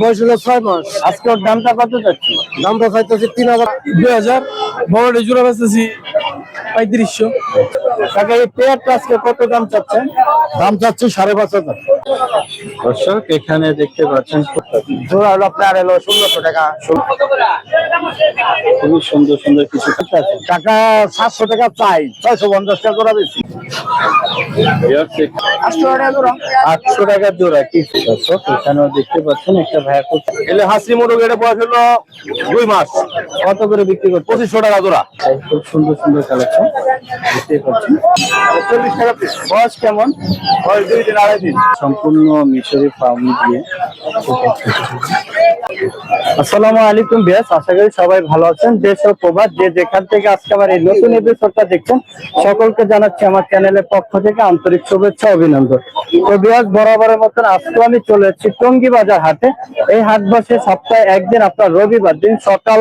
বয়স হলো ছয় মাস। আজকে ওর দামটা কত যাচ্ছে? দামটা চাইতেছে তিন হাজার দুই হাজার। বড় জোড়া বেচতেছি পঁয়ত্রিশশো। কাকা এই পেয়ারটা আজকে কত দাম চাচ্ছেন দাম চাচ্ছি সাড়ে পাঁচ হাজার। দর্শক এখানে দেখতে পাচ্ছেন জোড়া হলো আপনার হলো ষোলোশো টাকা। খুবই সুন্দর সুন্দর কিছু কথা টাকা সাতশো টাকা চাই ছয়শো পঞ্চাশ টাকা জোড়া বেশি। আটশো টাকা জোড়া। কি? দর্শক এখানেও দেখতে পাচ্ছেন একটা ভাইয়া এলে হাসি মোটর এটা বয়স হলো দুই মাস। কত করে বিক্রি করছে? পঁচিশশো টাকা জোড়া। খুব সুন্দর সুন্দর কালেকশন দেখতে পাচ্ছেন। চল্লিশ টাকা বয়স কেমন? বয়স দুই দিন আড়াই দিন। সম্পূর্ণ মিশরি ফার্ম দিয়ে। আসসালামু আলাইকুম আশা করি সবাই ভালো আছেন। দেশ ও যে যেখান থেকে আজকে আমার এই নতুন এপিসোডটা দেখছেন, সকলকে জানাচ্ছি আমার চ্যানেলের পক্ষ থেকে আন্তরিক শুভেচ্ছা অভিনন্দন। তো বিয়াস, বরাবরের মতন আজকে আমি চলে এসেছি বাজার হাটে। এই হাট বসে সপ্তাহে একদিন আপনার রবিবার দিন সকাল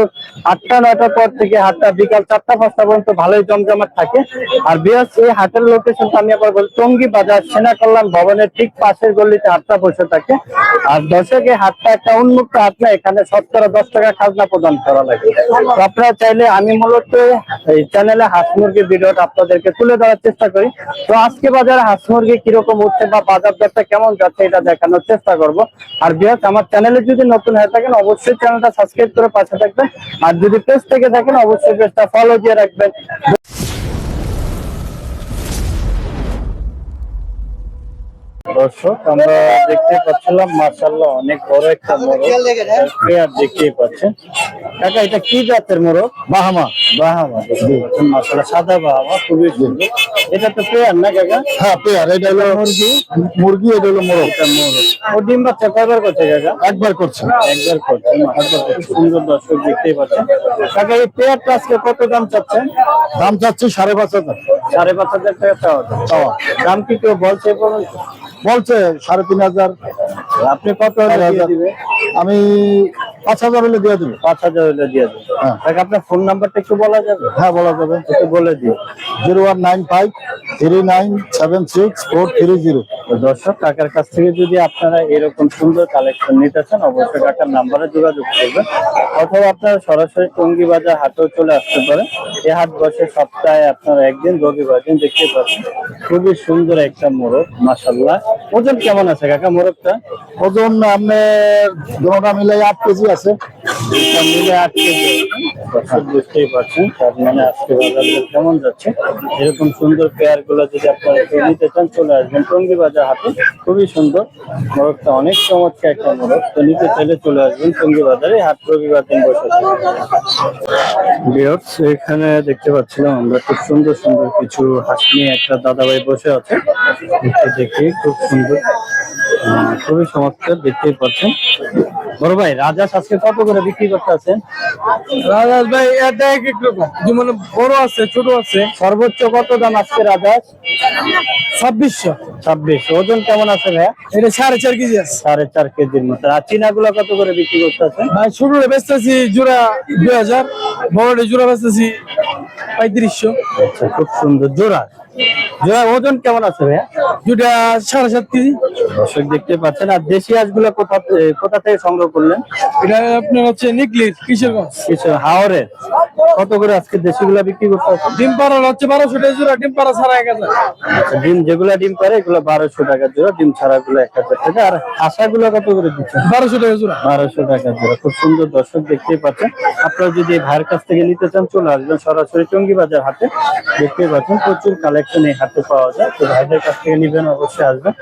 আটটা, নয়টার পর থেকে হাটটা বিকাল চারটা, পাঁচটা পর্যন্ত ভালোই জমজমাট থাকে। আর বিয়াস, এই হাটের লোকেশনটা আমি আবার বলি টঙ্গি বাজার সেনা কল্যাণ ভবনের ঠিক পাশের গল্লিতে হাটটা বসে থাকে। আর দর্শকে হাটটা একটা উন্মুক্ত হাট না এখানে শতকরা দশ টাকা খাজনা প্রদান করা লাগে। আপনারা চাইলে আমি মূলত এই চ্যানেলে হাঁস মুরগির ভিডিওটা আপনাদেরকে তুলে ধরার চেষ্টা করি। তো আজকে বাজারে হাঁস মুরগি কীরকম উঠছে বা বাজার দরটা কেমন যাচ্ছে এটা দেখানোর চেষ্টা করব। আর বিয়াস আমার চ্যানেলে যদি নতুন হয়ে থাকেন, অবশ্যই চ্যানেলটা সাবস্ক্রাইব করে পাশে থাকবেন। আর যদি পেজ থেকে থাকেন অবশ্যই পেজটা ফলো দিয়ে রাখবেন। দর্শক আমরা দেখতে পাচ্ছিলাম মার্শাল্লাহ অনেক বড় একটা মোরগ। পেয়ার দেখতেই পাচ্ছেন। কাকা এটা কি জাতের মোরগ? বাহামা। বাহামা মার্শাল্লাহ সাদা বাহামা খুবই সুন্দর। এটা তো পেয়ার না কাকা? হ্যাঁ পেয়ার। এটা হলো মুরগি? মুরগি এটা হলো মোরগ। এটা মোরগ। ও ডিম বাচ্চা কয়বার করছে কাকা? একবার করছে। একবার করছে সুন্দর দর্শক দেখতেই পাচ্ছেন। কাকা এই পেয়ারটা আজকে কত দাম চাচ্ছেন? দাম চাচ্ছি সাড়ে পাঁচ হাজার। সাড়ে পাঁচ হাজার টাকা চাওয়া। দাম। কি কেউ বলছে? বলছে সাড়ে তিন হাজার। আপনি কত আমি পাঁচ হাজার হলে দিয়ে দেবো। পাঁচ হাজার হলে দিয়ে দেবে। হ্যাঁ। আপনার ফোন নাম্বারটা একটু বলা যাবে? হ্যাঁ বলা যাবে। একটু বলে দিও। Zero one nine five three nine seven six four three zero. দর্শক কাকার কাছ থেকে যদি আপনারা এরকম সুন্দর কালেকশন নিতে চান অবশ্যই কাকার নাম্বারে যোগাযোগ করবেন। অথবা আপনারা সরাসরি টঙ্গি বাজার হাটেও চলে আসতে পারেন। এই হাট বসে সপ্তাহে আপনারা একদিন রবিবার দিন দেখতে পাচ্ছেন খুবই সুন্দর একটা মোরগ মাসাল্লাহ ওজন কেমন আছে কাকা মোরগটা? ওজন আপনার দুটা আট কেজি আছে? বুঝতেই পারছেন তার মানে বাজার কেমন যাচ্ছে? এরকম সুন্দর পেয়ারগুলো যদি আপনারা নিতে চান, চলে আসবেন টঙ্গি বাজার হাটে। খুবই সুন্দর। মোরগটা অনেক চমৎকার একটা মোরগ। তো নিতে চাইলে চলে আসবেন টঙ্গি বাজারে হাট রবিবার দিন বসে বিয়র্স এখানে দেখতে পাচ্ছিলাম আমরা খুব সুন্দর সুন্দর কিছু হাঁস নিয়ে একটা দাদাভাই বসে আছে। দেখি, খুব সুন্দর। খুবই চমৎকার, দেখতেই পাচ্ছেন। বড় ভাই রাজাস আজকে কত করে বিক্রি করতে আছেন রাজাস ভাই এটা এক এক রকম। যেমন বড় আছে ছোট আছে। সর্বোচ্চ কত দাম আজকে রাজাস ছাব্বিশশো। ছাব্বিশ। ওজন কেমন আছে ভাইয়া? এটা সাড়ে চার কেজি আছে। সাড়ে চার কেজির মতো। আর চিনা গুলো কত করে বিক্রি করতে আছেন ভাই ছোটটা বেচতেছি জোড়া দুই হাজার বড়টা জোড়া বেচতেছি পঁয়ত্রিশশো। আচ্ছা খুব সুন্দর জোড়া। জোড়া ওজন কেমন আছে ভাইয়া? দুটা সাড়ে সাত কেজি। দর্শক দেখতে পাচ্ছেন আর দেশি হাঁসগুলো কোথা কোথা থেকে সংগ্রহ করলেন? এটা আপনার হচ্ছে নিকলিস কিশোরগঞ্জ কিছু হাওরের। কত করে আজকে দেশিগুলা বিক্রি করতে ডিম পাড়া হচ্ছে বারোশো টাকা জোড়া ডিম পাড়া ছাড়া এক হাজার। আচ্ছা, ডিম যেগুলা ডিম পারে এগুলো বারোশো টাকা জোড়া ডিম ছাড়া গুলো এক হাজার টাকা। আর আশাগুলো কত করে দিচ্ছেন বারোশো টাকা জোড়া। বারোশো টাকা জোড়া। খুব সুন্দর দর্শক দেখতেই পাচ্ছেন। আপনারা যদি ভাইয়ের কাছ থেকে নিতে চান চলে আসবেন সরাসরি টঙ্গি বাজার হাটে। দেখতেই পাচ্ছেন প্রচুর কালেকশন এই হাটে পাওয়া যায়। তো ভাইদের কাছ থেকে নিবেন অবশ্যই আসবেন।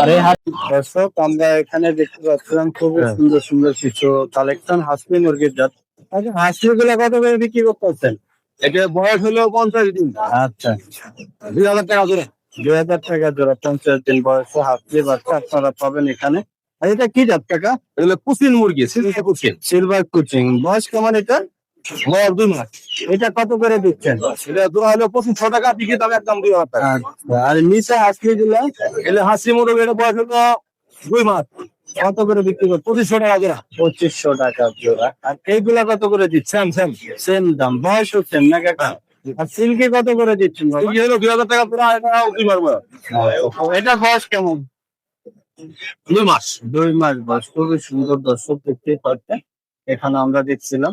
আর এই হাট দর্শক আমরা এখানে দেখতে পাচ্ছিলাম খুবই সুন্দর সুন্দর কিছু কালেকশন হাসমি মুরগির জাত। আচ্ছা হাসমি গুলো কত করে বিক্রি করতে হচ্ছেন এটা বয়স হলো পঞ্চাশ দিন। আচ্ছা। দুই হাজার টাকা জোড়া। দুই হাজার টাকা জোড়া পঞ্চাশ দিন বয়সে হাসমি বাচ্চা আপনারা পাবেন এখানে। আর এটা কি জাত কাকা? এগুলো কুচিন মুরগি সিলকে কুচিন। সিলভার কুচিং বয়স কেমন এটা? বয়স দুই মাস। এটা কত করে দিচ্ছেন? এটা জোড়া হলো পঁচিশশো টাকা বিক্রি দাম একদম দুই হাজার টাকা। আচ্ছা, আর নিচে হাসলি দিলে এগুলো হাসি মুরগ এটা বয়স হলো দুই মাস। কত করে বিক্রি করতে? পঁচিশশো টাকা জোড়া। পঁচিশশো টাকা জোড়া। আর এইগুলা কত করে দিচ্ছেন? Same same. দাম। বয়স হচ্ছেন না কাকা? আর সিল্কি কত করে দিচ্ছেন? হলো দুই হাজার টাকা এটা মাস বয়স। এটা বয়স কেমন? দুই মাস। দুই মাস বয়স। খুবই সুন্দর দর্শক দেখতে পাচ্ছেন। এখানে আমরা দেখছিলাম।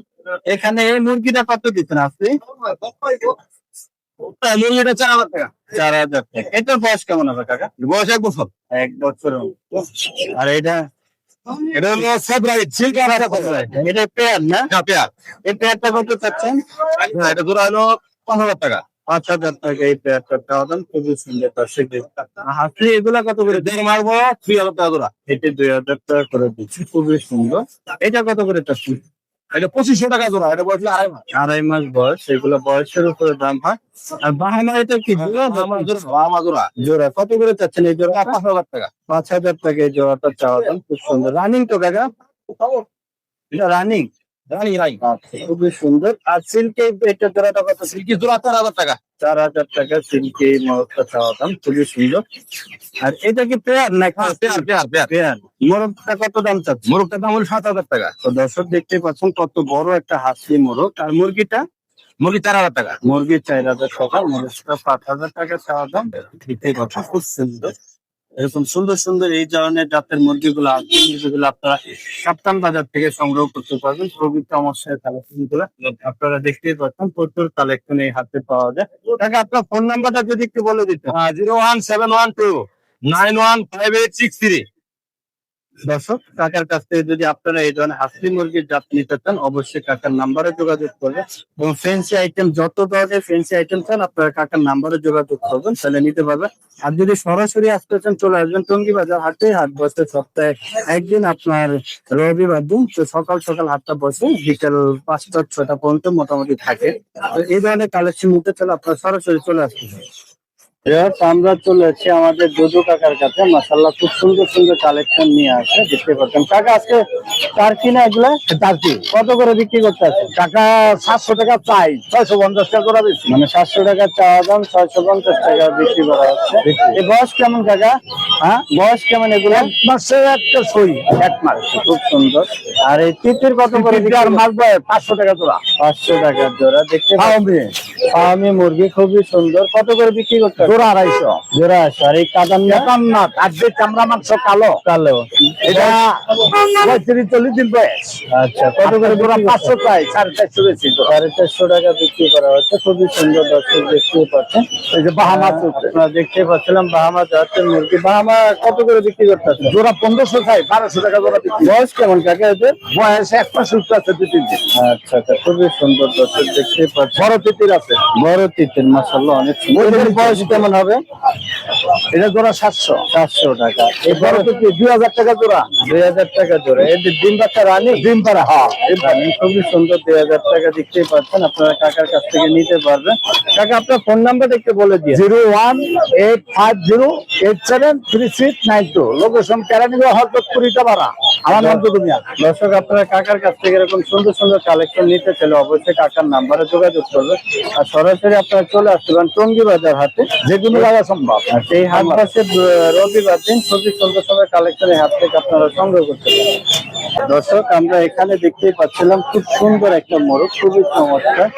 এখানে এই মুরগিটা কত দিচ্ছেন আপনি? মুরগিটা চার হাজার টাকা। চার হাজার টাকা। এটার বয়স কেমন হবে কাকা? বয়স এক বছর। এক বছর আর এটা? এটা হলো সিল্কার এটা পেয়ার না? পেয়ার এই পেয়ারটা কত চাচ্ছেন? হ্যাঁ, এটা জোড়া হলো পাঁচ হাজার টাকা। পাঁচ হাজার টাকা এই পেয়ারটা দাম খুবই সুন্দর হাসি এগুলা কত করে? দেড় মাস বয়স দুই হাজার টাকা জোড়া। এটি দুই হাজার টাকা করে দিচ্ছি খুবই সুন্দর। এটা কত করে চাচ্ছেন? এটা পঁচিশশো টাকা জোড়া এটা বয়স আড়াই মাস। আড়াই মাস বয়স এগুলো বয়সের উপরে দাম হয়। আর বাহানা এটা কি জোড়া জোড়া? জোড়া। জোড়া কত করে চাচ্ছেন এই জোড়া? পাঁচ হাজার টাকা। পাঁচ হাজার টাকা এই জোড়াটা চাওয়া দাম খুব সুন্দর। রানিং তো কাকা? এটা রানিং। রানি রাই খুবই সুন্দর। আর সিল্কে এটা জোড়াটা কত সিল্কি জোড়া চার হাজার টাকা। চার হাজার টাকা সিল্কে খুবই সুন্দর। আর এটা কি পেয়ার না পেয়ার পেয়ার পেয়ার। পেয়ার। মোরগটা কত দাম চাচ্ছে মোরগটার দাম হলো সাত হাজার টাকা। তো দর্শক দেখতে পাচ্ছেন কত বড় একটা হাসি মোরগ আর মুরগিটা? মুরগি চার হাজার টাকা। মুরগির চার হাজার টাকা মুরগিটা পাঁচ হাজার টাকা চাওয়া দাম। খুব সুন্দর। এরকম সুন্দর সুন্দর এই ধরনের জাতের মুরগিগুলো আছে মুরগিগুলো আপনারা সাপ্তান বাজার থেকে সংগ্রহ করতে পারবেন। প্রভৃতি চমৎকার কালেকশনগুলো আপনারা দেখতেই পাচ্ছেন, প্রচুর কালেকশন এই হাতে পাওয়া যায়। তাকে আপনার ফোন নাম্বারটা যদি একটু বলে দিতে zero one seven one two nine one five eight six three. দর্শক, কাকার কাছ থেকে যদি আপনারা এই ধরনের হাসি মুরগির জাত নিতে চান, অবশ্যই কাকার নাম্বারে যোগাযোগ করবেন। এবং ফেন্সি আইটেম যত ধরনের ফেন্সি আইটেম চান, আপনারা কাকার নাম্বারে যোগাযোগ করবেন, তাহলে নিতে পারবেন। আর যদি সরাসরি আসতে চান, চলে আসবেন টঙ্গি বাজার হাটে। হাট বসে সপ্তাহে একদিন আপনার রবিবার দিন, তো সকাল সকাল হাটটা বসে বিকেল পাঁচটা, ছটা পর্যন্ত মোটামুটি থাকে। এই ধরনের কালেকশন নিতে চাইলে আপনারা সরাসরি চলে আসতে আমরা চলে এসেছি আমাদের দুদু কাকার কাছে। মাসাল্লাহ খুব সুন্দর সুন্দর কালেকশন নিয়ে আসে দেখতে পাচ্ছেন। কাকা আজকে তার কিনা এগুলা? টার্কি কত করে বিক্রি করতে আছে? টাকা সাতশো টাকা চাই ছয়শো পঞ্চাশ টাকা করে বেশি মানে সাতশো টাকা চাওয়া দাম ছয়শো পঞ্চাশ টাকা বিক্রি করা হচ্ছে। এই বয়স কেমন কাকা? হ্যাঁ? বয়স কেমন এগুলো? এক মাসে একটা সই। এক মাস খুব সুন্দর। আর এই তিতির কত করে আর মাস পাঁচশো টাকা জোড়া। পাঁচশো টাকা জোড়া দেখতে ফার্মি মুরগি খুবই সুন্দর। কত করে বিক্রি করতে জোড়া আড়াইশো। জোড়া আড়াইশো। আর এই না? আজকে চামড়া মাংস কালো। কালো। এটা পঁয়ত্রিশ চল্লিশ দিন বয়স। আচ্ছা কত করে জোড়া পাঁচশো সাড়ে চারশো বেশি সাড়ে চারশো টাকা বিক্রি করা হচ্ছে খুবই সুন্দর দর্শক দেখতে পাচ্ছেন। এই যে বাহামা আপনারা দেখতে পাচ্ছিলাম বাহামা যাচ্ছে মুরগি। বাহামা কত করে বিক্রি করতে আছে জোড়া পনেরোশো চাই বারোশো টাকা জোড়া বিক্রি। বয়স কেমন কাকে এদের? বয়স এক মাস উঠতে আছে দু তিন দিন। আচ্ছা আচ্ছা খুবই সুন্দর দর্শক দেখতে পাচ্ছেন। বড় তিতির আছে। বড় তিতির মাসাল্লাহ অনেক সুন্দর। বয়স কেমন হবে? এটা জোড়া সাতশো। সাতশো টাকা। এই বড় দুই হাজার টাকা জোড়া? দুই হাজার টাকা জোড়া। এদের ডিম বাচ্চা রানি? ডিম পাড়া হ্যাঁ। খুবই সুন্দর দুই হাজার টাকা দেখতেই পাচ্ছেন। আপনারা কাকার কাছ থেকে নিতে পারবেন। কাকা আপনার ফোন নাম্বার একটু বলে দিয়ে zero one eight five zero eight seven three six nine two. Location Keraniganj হরদপুরিটা ভাড়া আমার নাম তো তুমি দর্শক আপনারা কাকার কাছ থেকে এরকম সুন্দর সুন্দর কালেকশন নিতে চাইলে অবশ্যই কাকার নাম্বারে যোগাযোগ করবেন। আর সরাসরি আপনারা চলে আসতে পারেন টঙ্গি বাজার হাতে যে কোনো জায়গা সম্ভব। আর সেই হাট বসে আহ, রবিবার দিন খুবই সুন্দর সুন্দর কালেকশন এই হাট থেকে আপনারা সংগ্রহ করতে পারেন। দর্শক আমরা এখানে দেখতেই পাচ্ছিলাম খুব সুন্দর একটা মোরগ খুবই চমৎকার।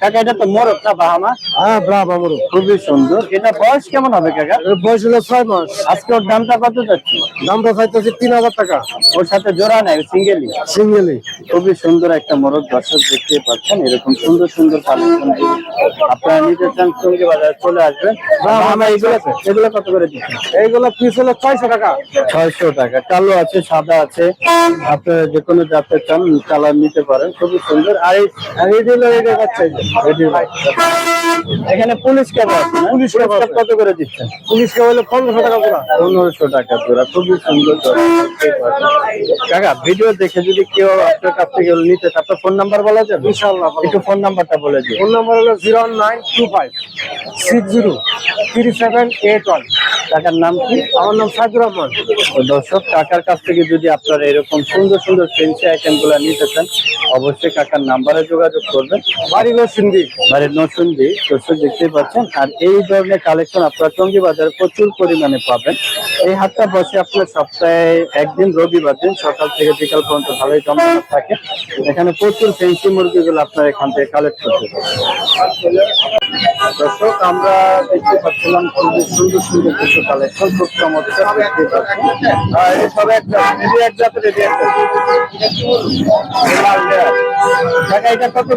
কাকা এটা তো মোরগ না বাহামা? হ্যাঁ ব্রাহ্মা মোরগ। খুবই সুন্দর। এটা বয়স কেমন হবে কাকা? বয়স হলো ছয় মাস। আজকে ওর দামটা কত যাচ্ছে? দামটা চাইতেছে তিন হাজার টাকা। ওর সাথে জোড়া নেই সিঙ্গেলি সিঙ্গেলি খুবই সুন্দর একটা মোরগ দর্শক দেখতে পাচ্ছেন এরকম সুন্দর সুন্দর কালেকশন আপনারা নিতে চান সঙ্গে বাজার চলে আসবেন। বাহামা এগুলো এগুলো কত করে দিচ্ছেন? এইগুলো পিস হলো ছয়শো টাকা। ছয়শো টাকা। কালো আছে সাদা আছে। আপনারা যে কোনো জাতের চান কালার নিতে পারেন খুবই সুন্দর। আর এই দিলো এটা এখানে পুলিশ ক্যাব আছে পুলিশ ক্যাব কত করে দিচ্ছেন? পুলিশ ক্যাব হলো পনেরোশো টাকা জোড়া পনেরোশো টাকা জোড়া খুবই সুন্দর। কাকা ভিডিও দেখে যদি কেউ আপনার কাছ থেকে নিতে তারপর আপনার ফোন নাম্বার বলা যাবে ইনশাআল্লাহ একটু ফোন নাম্বারটা বলে দিন। ফোন নাম্বার হলো zero nine two five six zero three seven eight one কাকার নাম কি? আমার নাম সাইদুর রহমান। দর্শক কাকার কাছ থেকে যদি আপনারা এরকম সুন্দর সুন্দর ফেন্সি আইটেমগুলা নিতে চান অবশ্যই কাকার নাম্বারে যোগাযোগ করবেন। বাড়ি নসুন্দি বাড়ির নসুন্দি দর্শক দেখতেই পাচ্ছেন। আর এই ধরনের কালেকশন আপনারা টঙ্গি বাজারে প্রচুর পরিমাণে পাবেন। এই হাটটা বসে আপনার সপ্তাহে একদিন রবিবার দিন সকাল থেকে বিকাল পর্যন্ত ভালোই জমজমাট থাকে। এখানে প্রচুর ফেন্সি মুরগিগুলো আপনারা এখান থেকে কালেক্ট করতে পারেন দর্শক, আমরা দেখতে পাচ্ছিলাম সুন্দর সুন্দর কিছু কালেকশন খুব চমৎকার এক এটা কত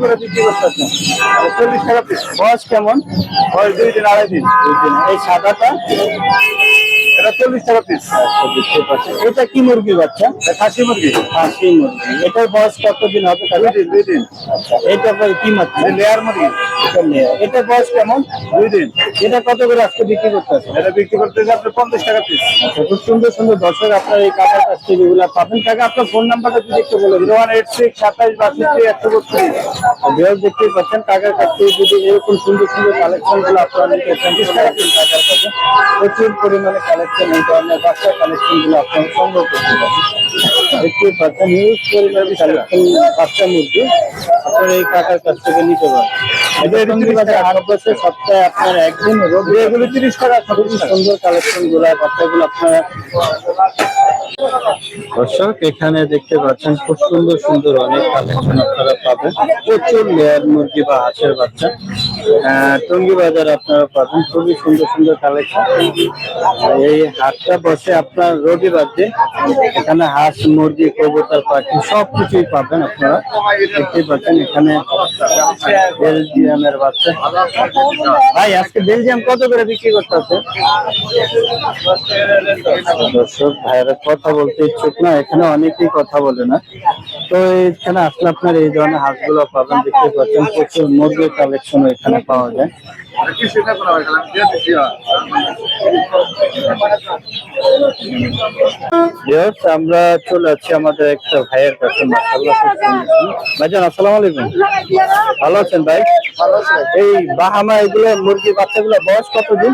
চল্লিশ টাকা পিস বয়স কেমন? দুই দিন, আড়াই দিন। দুই দিন। এই সাদাটা? এটা চল্লিশ টাকা পিস দেখতে পাচ্ছেন এটা কি মুরগি বাচ্চা? খাসি মুরগি? খাসি মুরগি। এটার বয়স কতদিন হবে দুই দিন দুই দিন। আচ্ছা এটা কি মাছ লেয়ার মুরগি। এটা লেয়ার। এটা বয়স কেমন? দুই দিন। এটা কত করে আজকে বিক্রি করতে আছে এটা বিক্রি করতে গেলে আপনার পঞ্চাশ টাকা পিস আচ্ছা খুব সুন্দর সুন্দর দর্শক আপনার এই কাকার কাছ থেকে এগুলো পাবেন। টাকা আপনার ফোন নাম্বারটা যদি একটু বলে দিন। ওয়ান এইট সিক্স সাতাইশ বাষট্টি একশো বত্রিশ। বিহার দেখতেই পাচ্ছেন টাকার কাছ থেকে যদি এরকম সুন্দর সুন্দর কালেকশনগুলো আপনারা নিতে পিস টাকার কাছে প্রচুর পরিমাণে কালেকশন এই ধরনের বাচ্চা কালেকশনগুলো আপনারা সংগ্রহ করতে পারেন। দেখতেই পাচ্ছেন হিউজ পরিমাণে কালেকশন বাচ্চা মুরগি আপনারা এই কাকার কাছ থেকে নিতে পারেন। আট বছর সপ্তাহে আপনার একদিন এগুলো তিরিশ টাকা। সুন্দর কালেকশনগুলো বাচ্চাগুলো আপনারা দর্শক, এখানে দেখতে পাচ্ছেন খুব সুন্দর সুন্দর অনেক কালেকশন আপনারা পাবেন। প্রচুর লেয়ার মুরগি বা হাঁসের বাচ্চা। টঙ্গী বাজার আপনারা পাবেন, খুবই সুন্দর সুন্দর কালেকশন। এই হাটটা বসে আপনার রবিবার যে এখানে হাঁস, মুরগি, কবুতর, পাখি সব কিছুই পাবেন আপনারা। দেখতে পাচ্ছেন এখানে বেলজিয়ামের বাচ্চা। ভাই, আজকে বেলজিয়াম কত করে বিক্রি করতে আছে? দর্শক, ভাইয়েরা কথা বলতে ইচ্ছুক না, এখানে অনেকেই কথা বলে না। তো এখানে আসলে আপনার এই ধরনের হাঁসগুলো পাবেন, দেখতে পাচ্ছেন প্রচুর মুরগির কালেকশন এখানে পাওয়া যায়। আমরা চলে যাচ্ছি আমাদের একটা ভাইয়ের কাছে ভাইজান আসসালামু আলাইকুম। ভালো আছেন ভাই? এই বাহামা এগুলো মুরগি বাচ্চাগুলো বয়স কতদিন?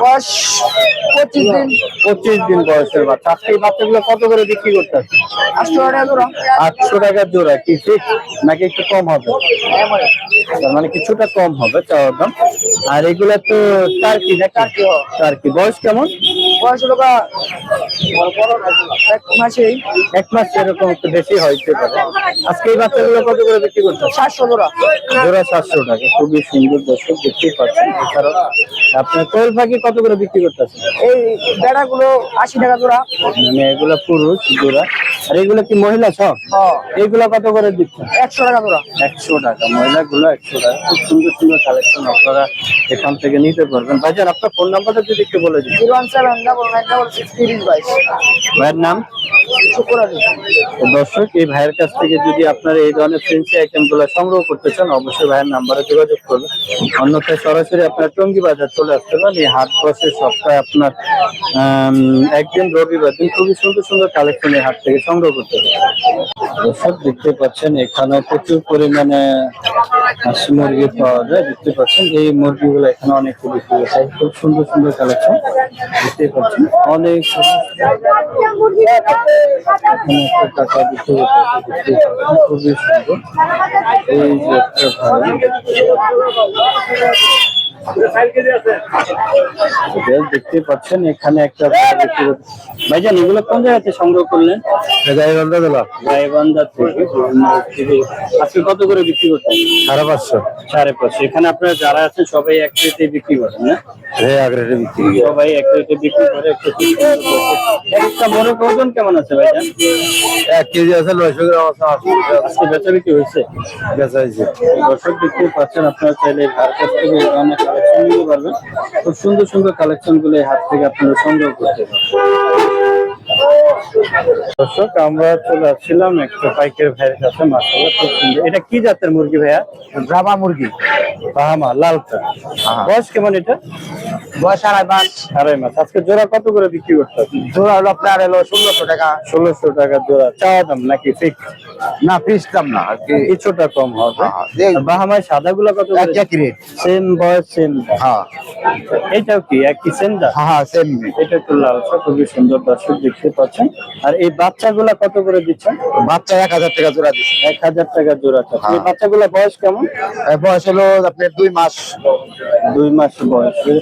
বয়স পঁচিশ দিন। পঁচিশ দিন বয়সের বাচ্চা। আজকে এই বাচ্চাগুলো কত করে বিক্রি করতে আটশো টাকা জোড়া। কি ঠিক নাকি একটু কম হবে? মানে কিছুটা কম হবে চাওয়ার দাম। আর এগুলা তো টার্কি না টার্কি টার্কি। বয়স কেমন? বয়স হলো এক মাসেই। এক মাস এরকম একটু বেশি হইতে পারে। আজকে এই বাচ্চাগুলো কত করে বিক্রি করতে সাতশো জোড়া। জোড়া সাতশো টাকা। খুবই সুন্দর দর্শক দেখতেই পাচ্ছেন এছাড়াও আপনার কোয়েল পাখি কত করে বিক্রি করতেছে এই বেড়াগুলো আশি টাকা জোড়া। মানে এগুলা পুরুষ জোড়া। আর এগুলো কি মহিলা সব হ্যাঁ এইগুলা কত করে দিচ্ছে? একশো টাকা জোড়া। একশো টাকা। মহিলাগুলো একশো টাকা। খুব সুন্দর সুন্দর কালেকশন আপনারা এখান থেকে নিতে পারবেন। ভাইজান আপনার ফোন নাম্বারটা যদি একটু বলে দিন। ভাইয়ের নাম? দর্শক এই ভাইয়ের কাছ থেকে যদি আপনারা এই ধরনের ফেন্সি আইটেমগুলো সংগ্রহ করতে চান অবশ্যই ভাইয়ের নাম্বারে যোগাযোগ করবেন। অন্যথায় সরাসরি আপনার টঙ্গি বাজার চলে আসতে পারেন। এই হাট বসে সপ্তাহে আপনার একদিন রবিবার দিন খুবই সুন্দর সুন্দর কালেকশন এই হাট থেকে সংগ্রহ করতে পারেন। দর্শক দেখতে পাচ্ছেন এখানে প্রচুর পরিমাণে হাঁসি মুরগি পাওয়া যায়। দেখতে পাচ্ছেন এই মুরগিগুলো এখানে অনেক বিক্রি হচ্ছে খুব সুন্দর সুন্দর কালেকশন দেখতে পাচ্ছেন অনেক টাকা বিক্রি খুবই সুন্দর এই যে একটা বেশ দেখতে পাচ্ছেন এখানে একটা ভাই ভাইজান এগুলো কোন জায়গাতে সংগ্রহ করলেন? গাইবান্ধা জেলা। গাইবান্ধা থেকে। আজকে কত করে বিক্রি করছেন সাড়ে পাঁচশো। সাড়ে পাঁচশো। এখানে আপনারা যারা আছেন সবাই এক রেটে বিক্রি করেন না? হ্যাঁ এক রেটে বিক্রি সবাই এক রেটে বিক্রি করে একটা বড় ওজন কেমন আছে ভাইজান? এক কেজি আছে নয়শো গ্রাম আছে আজকে বেচা বিক্রি হয়েছে? বেচা হয়েছে। দর্শক দেখতে পাচ্ছেন আপনারা চাইলে ভার কাছ থেকে নিতে পারবেন। খুব সুন্দর সুন্দর কালেকশনগুলো এই হাত থেকে আপনারা সংগ্রহ করতে পারবেন। দর্শক আমরা চলে আসছিলাম একটা পাইকের ভাইয়ের কাছে মাসাল্লাহ খুব সুন্দর। এটা কি জাতের মুরগি ভাইয়া? ড্রামা মুরগি। বাহামা লাল বয়স কেমন এটা? বয়স আড়াই মাস। আড়াই মাস। আজকে জোড়া কত করে বিক্রি করতে জোড়া হলো আপনার এলো ষোলোশো টাকা। ষোলোশো টাকা জোড়া। চাওয়া দাম নাকি ফিক্স না পিস দাম না আর কি। কিছুটা কম হবে। বাহামায় সাদা গুলা কত এক একই রেট সেম বয়স সেম হ্যাঁ। এটাও কি একই সেম দাম? হ্যাঁ সেম। এটা একটু লালসা খুবই সুন্দর দর্শক দেখতে পাচ্ছেন। আর এই বাচ্চাগুলা কত করে দিচ্ছেন? বাচ্চা এক হাজার টাকা জোড়া দিচ্ছে। এক হাজার টাকা জোড়া। চাচ্ছে। এই হ্যাঁ। বাচ্চাগুলা বয়স কেমন? বয়স হলো আপনার দুই মাস দুই মাস বয়সের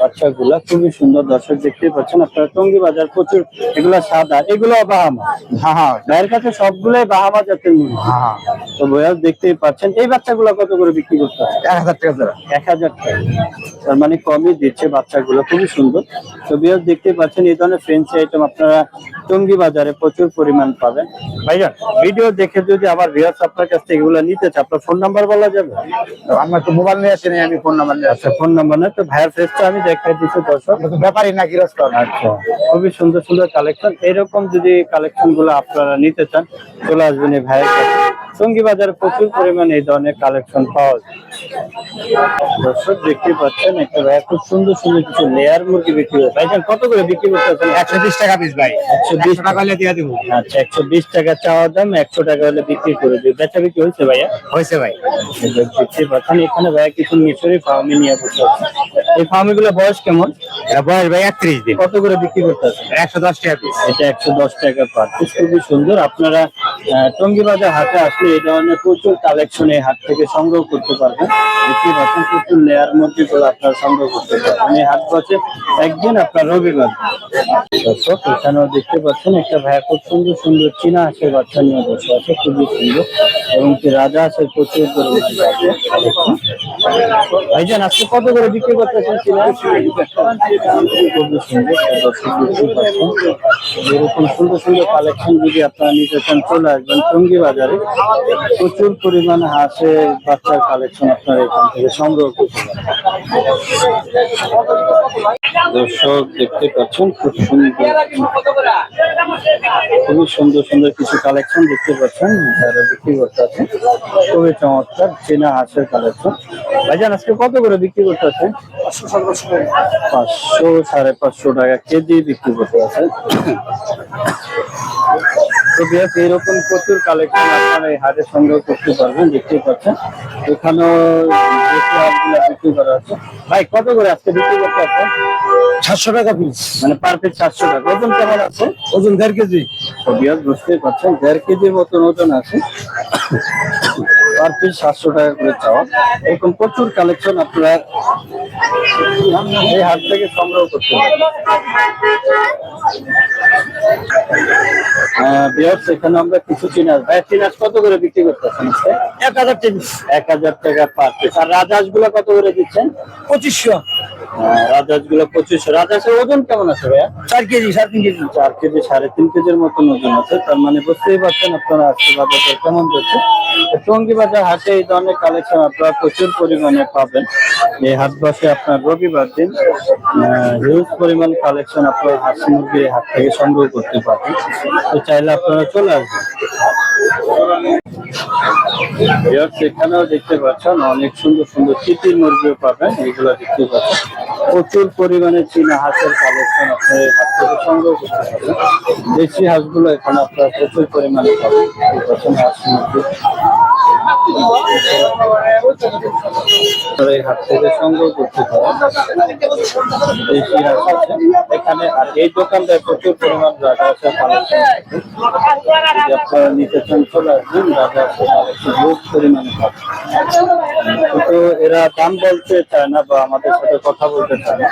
বাচ্চাগুলা খুবই সুন্দর দর্শক দেখতে পাচ্ছেন। আপনারা টঙ্গি বাজার প্রচুর এগুলা সাদা এগুলো বাহামা। হ্যাঁ হ্যাঁ। ভাইয়ের কাছে সবগুলোই বাহামা জাতের মুরগি। হ্যাঁ তো বয়স দেখতেই পাচ্ছেন। এই বাচ্চাগুলো কত করে বিক্রি করতে হয়? এক হাজার টাকা জোড়া এক হাজার টাকা। তার মানে কমই দিচ্ছে বাচ্চাগুলো খুবই সুন্দর। তো বিয়ার দেখতে পাচ্ছেন এই ধরনের ফ্রেঞ্চি আইটেম আপনারা টঙ্গি বাজারে প্রচুর পরিমাণ পাবেন। ভাইজান ভিডিও দেখে যদি আমার বিয়ার্স আপনার কাছ থেকে এগুলো নিতে চায় আপনার ফোন নাম্বার বলা যাবে? আমার তো মোবাইল নিয়ে আসেনি আমি ফোন নাম্বার নিয়ে আসছি আচ্ছা ফোন নাম্বার না তো ভাইয়ের ফেসটা আমি দেখাই দিচ্ছি দর্শক। ব্যাপারই না গৃহস্থ আচ্ছা খুবই সুন্দর সুন্দর কালেকশন এরকম যদি কালেকশনগুলো আপনারা নিতে চান চলে আসবেন এই ভাইয়ের কাছে। সঙ্গী বাজারে প্রচুর পরিমাণে এই ধরনের কালেকশন পাওয়া যায়। দর্শক দেখতে পাচ্ছেন একটা ভাইয়া খুব সুন্দর সুন্দর কিছু লেয়ার মুরগি বিক্রি হয় ভাইজান কত করে বিক্রি করতে আছেন একশো বিশ টাকা পিস ভাই। একশো বিশ টাকা হলে দিয়ে দিব। আচ্ছা একশো বিশ টাকা চাওয়া দাম একশো টাকা হলে বিক্রি করে দিই বেচা বিক্রি হয়েছে ভাইয়া? হয়েছে ভাই। দেখতে পাচ্ছেন এখানে ভাইয়া কিছু মিশরি ফার্মে নিয়ে বসে আছে। এই ফার্মে গুলো বয়স কেমন? বয়স ভাই একত্রিশ দিন। কত করে বিক্রি করতে আছেন একশো দশ টাকা পিস এটা একশো দশ টাকা পার। খুবই সুন্দর আপনারা আহ, টঙ্গীবাজার হাটে আসলে এই ধরনের প্রচুর কালেকশন এই হাট থেকে সংগ্রহ করতে পারবেন দেখতে পাচ্ছেন প্রচুর লেয়ার মধ্যে করে আপনারা সংগ্রহ করতে পারবেন। এই হাট বসে একদিন আপনার রবিবার। দর্শক এখানেও দেখতে পাচ্ছেন একটা ভাইয়া খুব সুন্দর সুন্দর চীনা হাঁসের বাচ্চা নিয়ে বসে আছে খুবই সুন্দর। এবং কি রাজা হাঁসের প্রচুর পরিমাণে ভাইজান আজকে কত করে বিক্রি করতেছেন চীনা খুবই সুন্দর দর্শক দেখতে পাচ্ছেন। এরকম সুন্দর সুন্দর কালেকশন যদি আপনারা নিতে চান চলে আসবেন টঙ্গী বাজারে প্রচুর পরিমাণে হাঁসের বাচ্চার কালেকশন আপনারা এখান থেকে সংগ্রহ করতে পারেন। দর্শক, দেখতে পাচ্ছেন, খুব সুন্দর, খুবই সুন্দর সুন্দর কিছু কালেকশন দেখতে পাচ্ছেন, যারা বিক্রি করতে আছেন। খুবই চমৎকার, চীনা হাঁসের কালেকশন ভাইজান, আজকে কত করে বিক্রি করতে আছেন? পাঁচশো সাড়ে পাঁচশো টাকা কেজি বিক্রি করতে আছে তো বিয়াস এরকম প্রচুর কালেকশন আপনারা এই হাটে সংগ্রহ করতে পারবেন বিক্রি করছেন। এখানেও বিক্রি করা আছে ভাই কত করে আজকে বিক্রি করতে আছে? সাতশো টাকা পিস মানে পার পিস চারশো টাকা। ওজন কেমন আছে? ওজন দেড় কেজি। তো বিয়াস বুঝতেই পারছেন দেড় কেজির মতন ওজন আছে। পার পিস সাতশো টাকা করে চাওয়া। এরকম প্রচুর কালেকশন আপনারা এই হাট থেকে সংগ্রহ করতে পারেন। বিয়ার্স এখানে আমরা কিছু চিনাস ভাই চিনাস কত করে বিক্রি করতেছেন? এক হাজার এক হাজার টাকা পার পিস আর রাজহাঁসগুলো কত করে দিচ্ছেন? পঁচিশশো। পঁচিশশো। রাজহাঁসের ওজন কেমন আছে ভাইয়া? চার কেজি সাড়ে তিন কেজি। চার কেজি সাড়ে তিন কেজির মতন ওজন আছে। তার মানে বুঝতেই পারছেন আপনারা আজকে বাজারটা কেমন যাচ্ছে। টঙ্গি বাজার হাটে এই ধরনের কালেকশন আপনারা প্রচুর পরিমাণে পাবেন। এই হাট বসে আপনার রবিবার দিন হিউজ পরিমাণ কালেকশন আপনারা হাঁস মুরগি হাট থেকে সংগ্রহ করতে পারবেন। তো চাইলে আপনারা চলে আসবেন। এখানেও দেখতে পাচ্ছেন অনেক সুন্দর সুন্দর চিতির মুরগিও পাবেন, এগুলো দেখতে পাচ্ছেন। প্রচুর পরিমাণে চীনা হাঁসের কালেকশন আপনার এই হাট থেকে সংগ্রহ করতে পারবেন। দেশি হাঁসগুলো এখানে আপনারা প্রচুর পরিমাণে পাবেন হাঁস মুরগি। এই হাট থেকে সংগ্রহ করতে আছে এখানে আর এই দোকানটায় প্রচুর পরিমাণ রাজা যদি আপনারা নিতে চান, চলে আসবেন। রাজা কালেকশন বহুত পরিমাণে কিন্তু এরা দাম বলতে চায় না বা আমাদের সাথে কথা বলতে চায় না।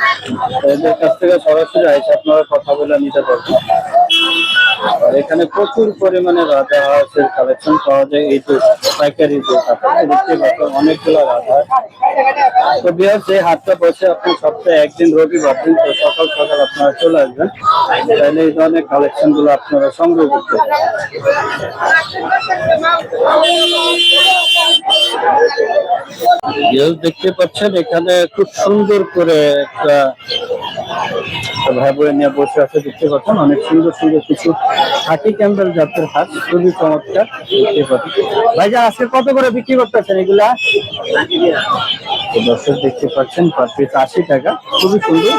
এদের কাছ থেকে সরাসরি আইসে আপনারা কথা বলে নিতে পারবেন। এখানে প্রচুর পরিমাণে রাজা হাঁসের কালেকশন পাওয়া যায়, এই যে পাইকারি যে কাপড় দেখতে পাচ্ছেন অনেকগুলো হাঁস। তো বিহার যে হাটটা বসে আপনি সপ্তাহে একদিন, রবিবার দিন, তো সকাল সকাল আপনারা চলে আসবেন তাহলে এই ধরনের কালেকশনগুলো আপনারা সংগ্রহ করতে দেখতে পাচ্ছেন এখানে খুব সুন্দর করে একটা ভাই বোন নিয়ে বসে আছে দেখতে পাচ্ছেন, অনেক সুন্দর সুন্দর কিছু থাকি ক্যাম্বেল জাতের হাঁস, খুবই চমৎকার দেখতে পাচ্ছেন। যা আজকে কত করে বিক্রি করতেছেন এগুলা? দর্শক দেখতে পাচ্ছেন, পার পিস আশি টাকা, খুবই সুন্দর।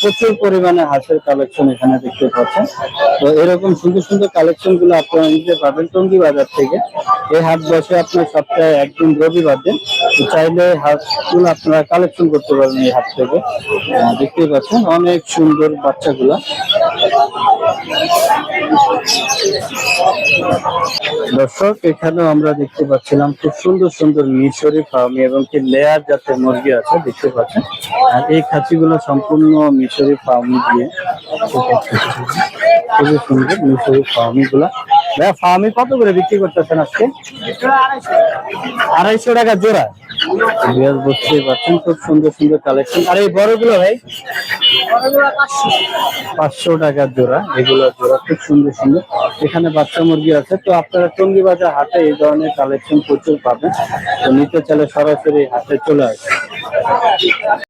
প্রচুর পরিমাণে হাঁসের কালেকশন এখানে দেখতে পাচ্ছেন। তো এরকম সুন্দর সুন্দর কালেকশনগুলো আপনারা নিতে পারবেন টঙ্গি বাজার থেকে। এই হাট বসে আপনার সপ্তাহে একদিন, রবিবার দিন। চাইলে হাঁসগুলো আপনারা কালেকশন করতে পারবেন এই হাট থেকে। দেখতেই পাচ্ছেন, অনেক সুন্দর বাচ্চাগুলা। দর্শক, এখানেও আমরা দেখতে পাচ্ছিলাম খুব সুন্দর সুন্দর মিশরি ফার্মি এবং কি লেয়ার জাতের মুরগি আছে, দেখতে পাচ্ছেন। আর এই খাঁচিগুলো সম্পূর্ণ মিশরি ফার্মি দিয়ে খুবই সুন্দর মিশরি ফার্মি গুলা ভাইয়া ফার্মি কত করে বিক্রি করতেছেন আজকে? আড়াইশো টাকা জোড়া। বিয়ার বুঝতেই পারছেন খুব সুন্দর সুন্দর কালেকশন আর এই বড়গুলো ভাই? পাঁচশো টাকা জোড়া এগুলো জোড়া খুব সুন্দর সুন্দর। এখানে বাচ্চা মুরগি আছে তো আপনারা টঙ্গি বাজার হাটে এই ধরনের কালেকশন প্রচুর পাবেন। তো নিতে চাইলে সরাসরি হাটে চলে আসবে